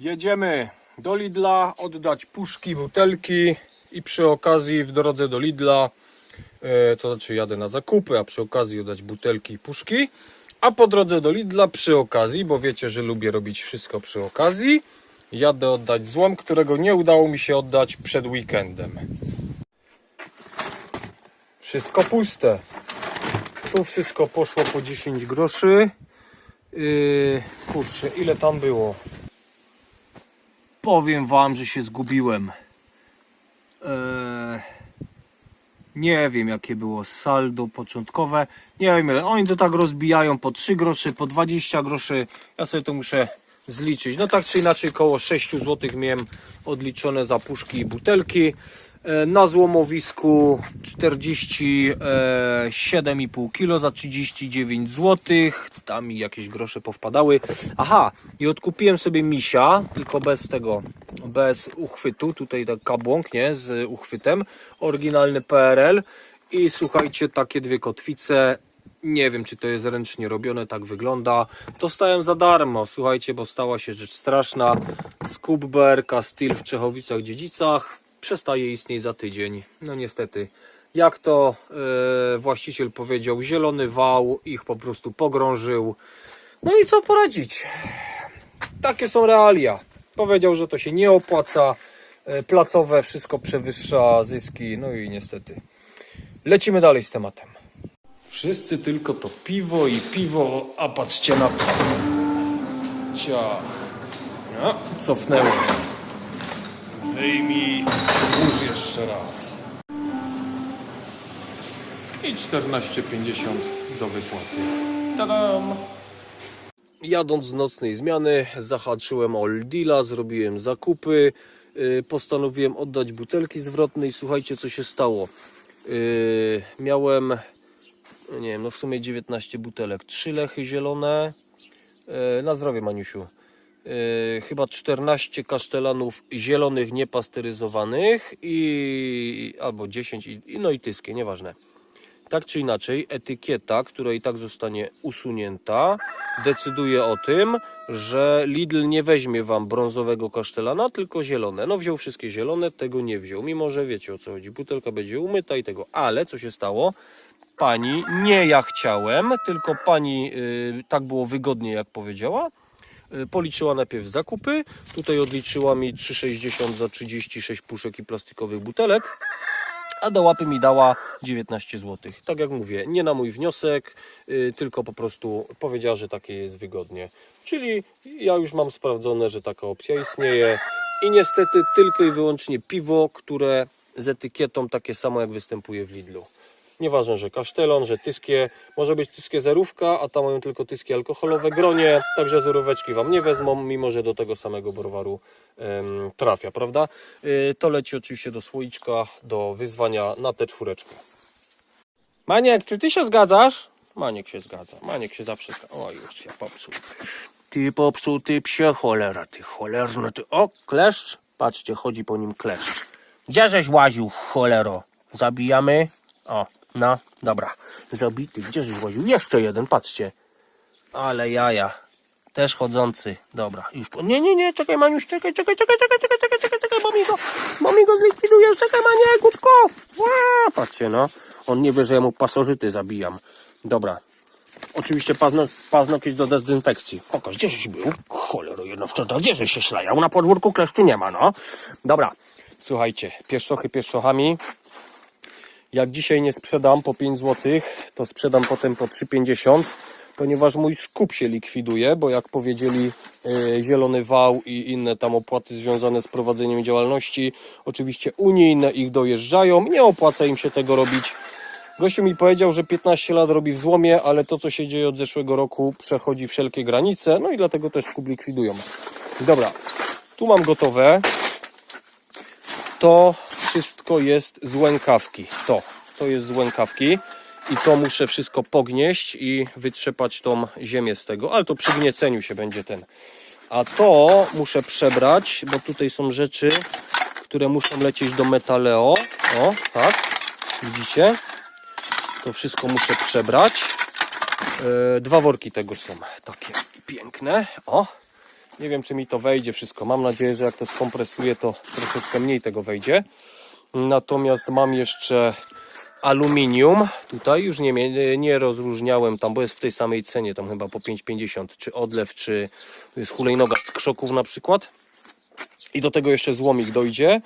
Jedziemy do Lidla oddać puszki, butelki i przy okazji w drodze do Lidla, e, to znaczy jadę na zakupy, a przy okazji oddać butelki i puszki. A po drodze do Lidla przy okazji, bo wiecie, że lubię robić wszystko przy okazji, jadę oddać złom, którego nie udało mi się oddać przed weekendem. Wszystko puste. Tu wszystko poszło po 10 groszy. Yy, kurczę, ile tam było? Powiem wam, że się zgubiłem. Eee, nie wiem jakie było saldo początkowe. Nie wiem ile. Oni to tak rozbijają po 3 grosze, po 20 groszy. Ja sobie to muszę zliczyć. No tak czy inaczej koło 6 zł miałem odliczone za puszki i butelki. E, Na złomowisku 47,5 kg za 39 zł. Tam mi jakieś grosze powpadały. Aha, i odkupiłem sobie misia, tylko bez tego, bez uchwytu. Tutaj tak kabłąk, nie? Z uchwytem. Oryginalny PRL. I słuchajcie, takie dwie kotwice. Nie wiem, czy to jest ręcznie robione, tak wygląda. Dostałem za darmo, słuchajcie, bo stała się rzecz straszna. Skub BRK Steel w Czechowicach-Dziedzicach przestaje istnieć za tydzień. No niestety. Jak to e, właściciel powiedział, zielony wał ich po prostu pogrążył. No i co poradzić? Takie są realia. Powiedział, że to się nie opłaca. E, placowe wszystko przewyższa zyski. No i niestety. Lecimy dalej z tematem. Wszyscy tylko to piwo i piwo, a patrzcie na to. Ciach. No, cofnęło. Wyjmij, włóż jeszcze raz. I 14,50 do wypłaty. Tadam! Jadąc z nocnej zmiany, zahaczyłem o zrobiłem zakupy, yy, postanowiłem oddać butelki zwrotne i słuchajcie co się stało. Yy, miałem, nie wiem, no w sumie 19 butelek, 3 lechy zielone, yy, na zdrowie Maniusiu. Yy, chyba 14 kasztelanów zielonych niepasteryzowanych i albo 10 i, i no i tyskie, nieważne. Tak czy inaczej, etykieta, która i tak zostanie usunięta, decyduje o tym, że Lidl nie weźmie wam brązowego kasztelana, tylko zielone. No wziął wszystkie zielone, tego nie wziął, mimo że wiecie o co chodzi. Butelka będzie umyta i tego. Ale co się stało? Pani, nie ja chciałem, tylko pani yy, tak było wygodnie, jak powiedziała. Y, Policzyła najpierw zakupy, tutaj odliczyła mi 3,60 za 36 puszek i plastikowych butelek, a do łapy mi dała 19 zł. Tak jak mówię, nie na mój wniosek, y, tylko po prostu powiedziała, że takie jest wygodnie. Czyli ja już mam sprawdzone, że taka opcja istnieje i niestety tylko i wyłącznie piwo, które z etykietą takie samo jak występuje w Lidlu. Nieważne, że kasztelon, że tyskie, może być tyskie zerówka, a tam mają tylko tyskie alkoholowe gronie, także zeróweczki Wam nie wezmą, mimo że do tego samego browaru em, trafia, prawda? Y, to leci oczywiście do słoiczka, do wyzwania na tę czwóreczkę. Maniek, czy Ty się zgadzasz? Maniek się zgadza, Maniek się zawsze zgadza. O, już się popsuł. Ty popsuł, ty psie cholera, ty cholerno, ty... O, kleszcz? Patrzcie, chodzi po nim kleszcz. Gdzie żeś łaził, cholero? Zabijamy? O, no, dobra. Zabity, gdzie żeś łaził? Jeszcze jeden, patrzcie. Ale jaja. Też chodzący. Dobra, już po... Nie, nie, nie, czekaj Maniuś, czekaj, czekaj, czekaj, czekaj, czekaj, czekaj, czekaj, czekaj, bo mi go, bo mi go zlikwidujesz, czekaj Manie! Ła, Patrzcie, no. On nie wie, że ja mu pasożyty zabijam. Dobra. Oczywiście pazno, paznokieć do dezynfekcji. Pokaż, gdzie żeś był? Cholero jednowczęta, gdzie żeś się szlajał? Na podwórku kleszczu nie ma, no. Dobra. Słuchajcie, pieszczachy pieszczachami. Jak dzisiaj nie sprzedam po 5 zł, to sprzedam potem po 3,50, ponieważ mój skup się likwiduje, bo jak powiedzieli e, Zielony Wał i inne tam opłaty związane z prowadzeniem działalności, oczywiście unijne ich dojeżdżają, nie opłaca im się tego robić. Gościu mi powiedział, że 15 lat robi w złomie, ale to co się dzieje od zeszłego roku przechodzi wszelkie granice, no i dlatego też skup likwidują. Dobra, tu mam gotowe to wszystko jest z łękawki. To, to jest z łękawki. I to muszę wszystko pognieść i wytrzepać tą ziemię z tego, ale to przy gnieceniu się będzie ten. A to muszę przebrać, bo tutaj są rzeczy, które muszą lecieć do metaleo. O, tak, widzicie? To wszystko muszę przebrać. E, dwa worki tego są takie piękne. O, Nie wiem, czy mi to wejdzie wszystko. Mam nadzieję, że jak to skompresuję, to troszeczkę mniej tego wejdzie. Natomiast mam jeszcze aluminium. Tutaj już nie, nie rozróżniałem tam, bo jest w tej samej cenie, tam chyba po 5,50. Czy odlew, czy jest hulajnoga z krzoków na przykład. I do tego jeszcze złomik dojdzie.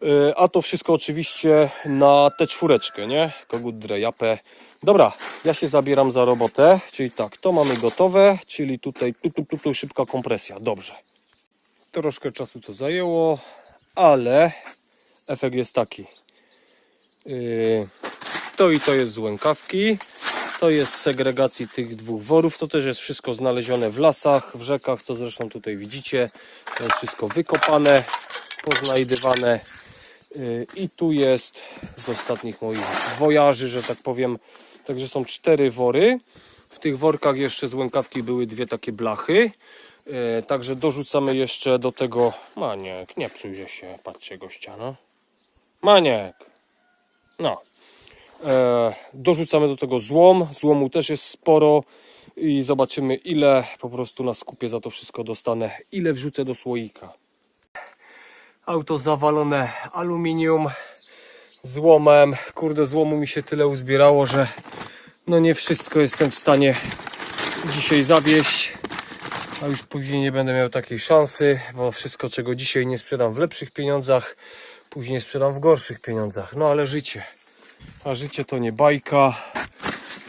Yy, A to wszystko oczywiście na tę czwóreczkę, nie? Kogut drejapę. Dobra, ja się zabieram za robotę. Czyli tak, to mamy gotowe, czyli tutaj tu, tu, tu, tu szybka kompresja. Dobrze. Troszkę czasu to zajęło, ale efekt jest taki. Yy, to i to jest z łękawki. To jest segregacji tych dwóch worów. To też jest wszystko znalezione w lasach, w rzekach, co zresztą tutaj widzicie. To jest wszystko wykopane, poznajdywane. Yy, I tu jest z ostatnich moich wojaży, że tak powiem. Także są cztery wory. W tych workach jeszcze z łękawki były dwie takie blachy. Yy, Także dorzucamy jeszcze do tego. Maniek, nie psuj się, patrzcie gościa, no. Maniek. No. E, dorzucamy do tego złom. Złomu też jest sporo i zobaczymy ile po prostu na skupie za to wszystko dostanę. Ile wrzucę do słoika. Auto zawalone aluminium, złomem. Kurde, złomu mi się tyle uzbierało, że no nie wszystko jestem w stanie dzisiaj zawieść. A już później nie będę miał takiej szansy, bo wszystko czego dzisiaj nie sprzedam w lepszych pieniądzach, później sprzedam w gorszych pieniądzach. No ale życie. A życie to nie bajka.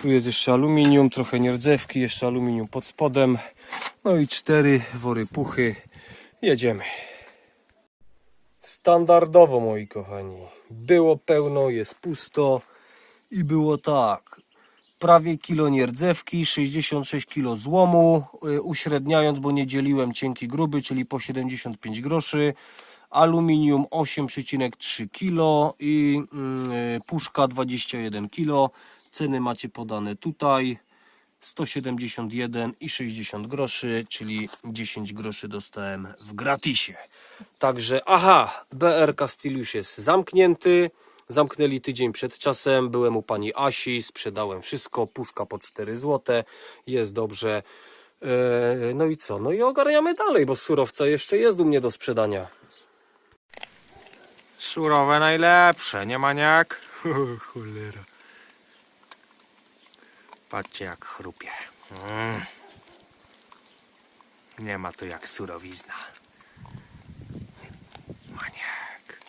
Tu jest jeszcze aluminium, trochę nierdzewki, jeszcze aluminium pod spodem. No i cztery wory puchy. Jedziemy. Standardowo, moi kochani. Było pełno, jest pusto i było tak. Prawie kilo nierdzewki, 66 kilo złomu, y, uśredniając, bo nie dzieliłem cienki gruby, czyli po 75 groszy. Aluminium 8,3 kg i mm, y, puszka 21 kg. Ceny macie podane tutaj. 171 i 60 groszy, czyli 10 groszy dostałem w gratisie. Także, aha, Steel już jest zamknięty. Zamknęli tydzień przed czasem. Byłem u pani Asi, sprzedałem wszystko. Puszka po 4 zł. Jest dobrze. E, No i co? No i ogarniamy dalej, bo surowca jeszcze jest u mnie do sprzedania. Surowe najlepsze, nie maniak? Cholera. Patrzcie jak chrupie. Mm. Nie ma to jak surowizna. Maniak.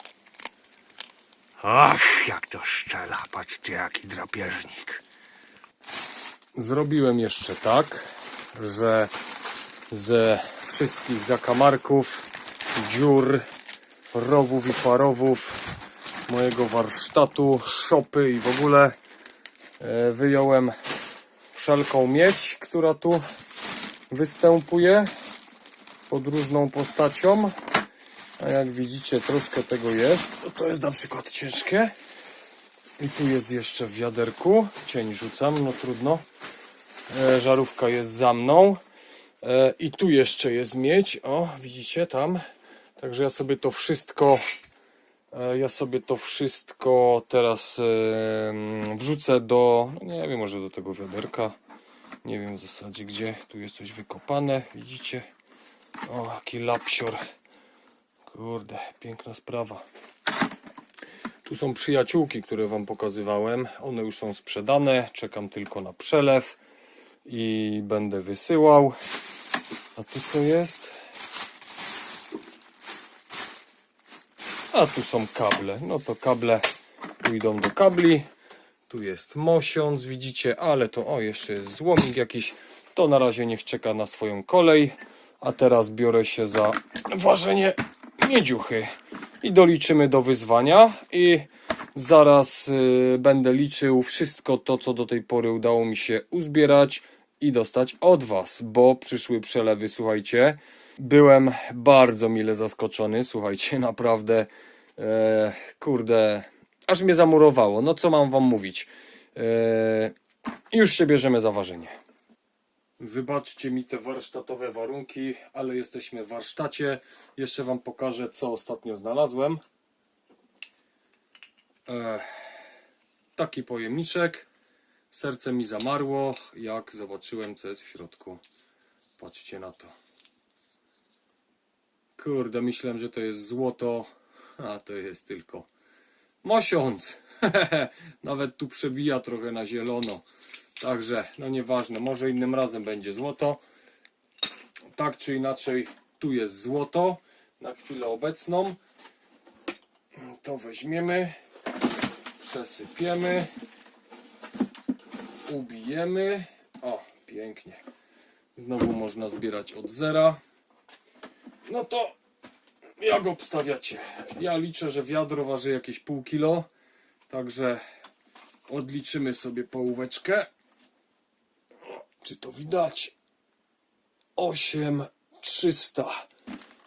Ach, jak to szczela. Patrzcie jaki drapieżnik. Zrobiłem jeszcze tak, że ze wszystkich zakamarków, dziur, rowów i parowów mojego warsztatu, szopy i w ogóle e, wyjąłem wszelką miedź, która tu występuje pod różną postacią. A jak widzicie, troszkę tego jest. To jest na przykład ciężkie. I tu jest jeszcze w wiaderku. Cień rzucam, no trudno. E, żarówka jest za mną. E, I tu jeszcze jest miedź. O, widzicie tam. Także ja sobie to wszystko. e, Ja sobie to wszystko teraz wrzucę do. No nie wiem, może do tego wiaderka. Nie wiem w zasadzie gdzie. Tu jest coś wykopane. Widzicie? O, jaki lapsior. Kurde, piękna sprawa. Tu są przyjaciółki, które Wam pokazywałem. One już są sprzedane. Czekam tylko na przelew i będę wysyłał. A tu co jest? A tu są kable. No to kable pójdą do kabli. Tu jest mosiąc, widzicie, ale to o, jeszcze jest złomik jakiś. To na razie niech czeka na swoją kolej. A teraz biorę się za ważenie miedziuchy i doliczymy do wyzwania i zaraz y, będę liczył wszystko to, co do tej pory udało mi się uzbierać i dostać od Was, bo przyszły przelewy, słuchajcie, byłem bardzo mile zaskoczony, słuchajcie, naprawdę, e, kurde, aż mnie zamurowało, no co mam Wam mówić, e, już się bierzemy za ważenie. Wybaczcie mi te warsztatowe warunki, ale jesteśmy w warsztacie. Jeszcze Wam pokażę, co ostatnio znalazłem. Taki pojemniczek. Serce mi zamarło, jak zobaczyłem, co jest w środku. Patrzcie na to. Kurde, myślałem, że to jest złoto, a to jest tylko mosiąc. Nawet tu przebija trochę na zielono. Także, no nieważne, może innym razem będzie złoto. Tak czy inaczej, tu jest złoto na chwilę obecną. To weźmiemy, przesypiemy, ubijemy. O, pięknie. Znowu można zbierać od zera. No to jak obstawiacie? Ja liczę, że wiadro waży jakieś pół kilo. Także odliczymy sobie połóweczkę. Czy to widać? 8300,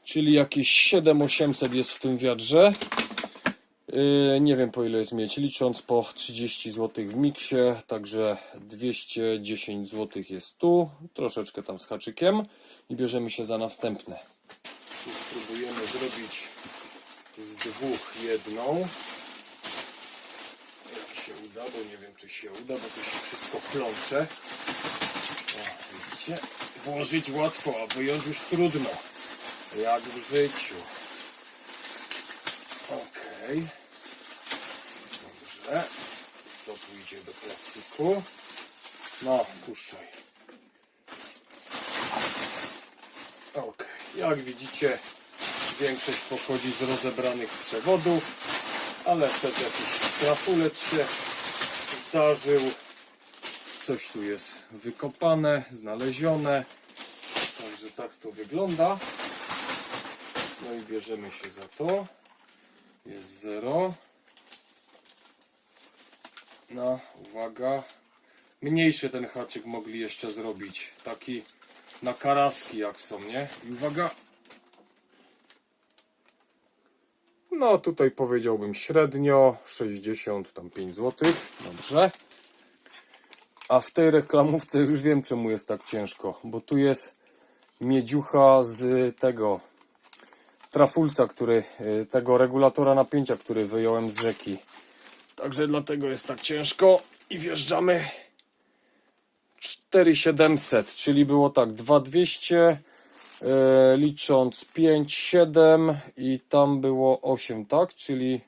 czyli jakieś 7800 jest w tym wiadrze. Yy, nie wiem po ile jest mieć, licząc po 30 zł w miksie, także 210 zł jest tu, troszeczkę tam z haczykiem i bierzemy się za następne. Spróbujemy zrobić z dwóch jedną. Jak się uda, bo nie wiem czy się uda, bo tu się wszystko plącze. O, widzicie? Włożyć łatwo, a wyjąć już trudno. Jak w życiu. Okej. Dobrze. To pójdzie do plastiku. No, puszczaj. Okej. Jak widzicie, większość pochodzi z rozebranych przewodów, ale wtedy jakiś trafulec się zdarzył. Coś tu jest wykopane, znalezione. Także tak to wygląda. No i bierzemy się za to. Jest zero. No, uwaga. Mniejszy ten haczyk mogli jeszcze zrobić. Taki na karaski jak są, nie? I uwaga. No tutaj powiedziałbym średnio 65 zł. Dobrze. A w tej reklamówce już wiem czemu jest tak ciężko, bo tu jest miedziucha z tego trafulca, który, y, tego regulatora napięcia, który wyjąłem z rzeki. Także dlatego jest tak ciężko i wjeżdżamy 4700, czyli było tak 2200 e, licząc 5, 7 i tam było 8, tak? Czyli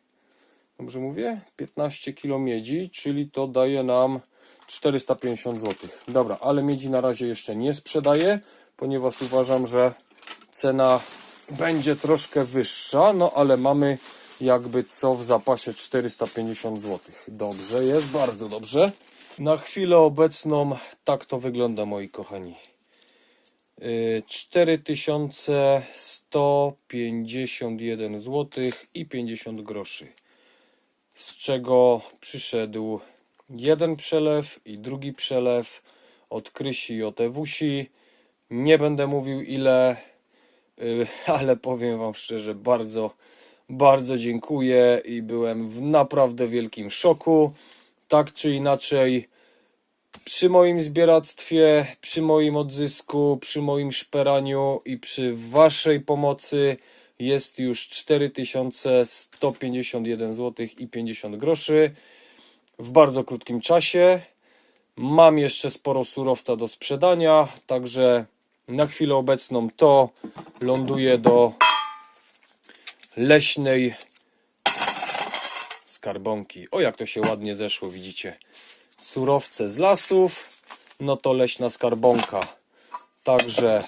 dobrze mówię? 15 kg miedzi, czyli to daje nam 450 zł. Dobra, ale miedzi na razie jeszcze nie sprzedaję, ponieważ uważam, że cena będzie troszkę wyższa, no ale mamy jakby co w zapasie 450 zł. Dobrze jest, bardzo dobrze. Na chwilę obecną tak to wygląda, moi kochani. Y, 4151 zł i 50 groszy. Z czego przyszedł jeden przelew i drugi przelew od Krysi i od Ewusi. Nie będę mówił ile, y, ale powiem Wam szczerze, bardzo, bardzo dziękuję i byłem w naprawdę wielkim szoku. Tak czy inaczej, przy moim zbieractwie, przy moim odzysku, przy moim szperaniu i przy Waszej pomocy jest już 4151 zł i 50 groszy w bardzo krótkim czasie. Mam jeszcze sporo surowca do sprzedania, także na chwilę obecną to ląduje do leśnej skarbonki. O, jak to się ładnie zeszło, widzicie. Surowce z lasów, no to leśna skarbonka. Także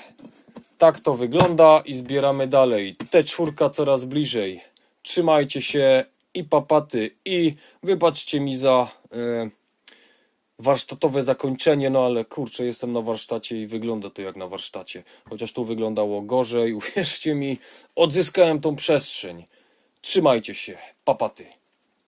tak to wygląda i zbieramy dalej. Te czwórka coraz bliżej. Trzymajcie się i papaty i wybaczcie mi za e, warsztatowe zakończenie, no ale kurczę, jestem na warsztacie i wygląda to jak na warsztacie. Chociaż tu wyglądało gorzej, uwierzcie mi, odzyskałem tą przestrzeń. Trzymajcie się, papaty.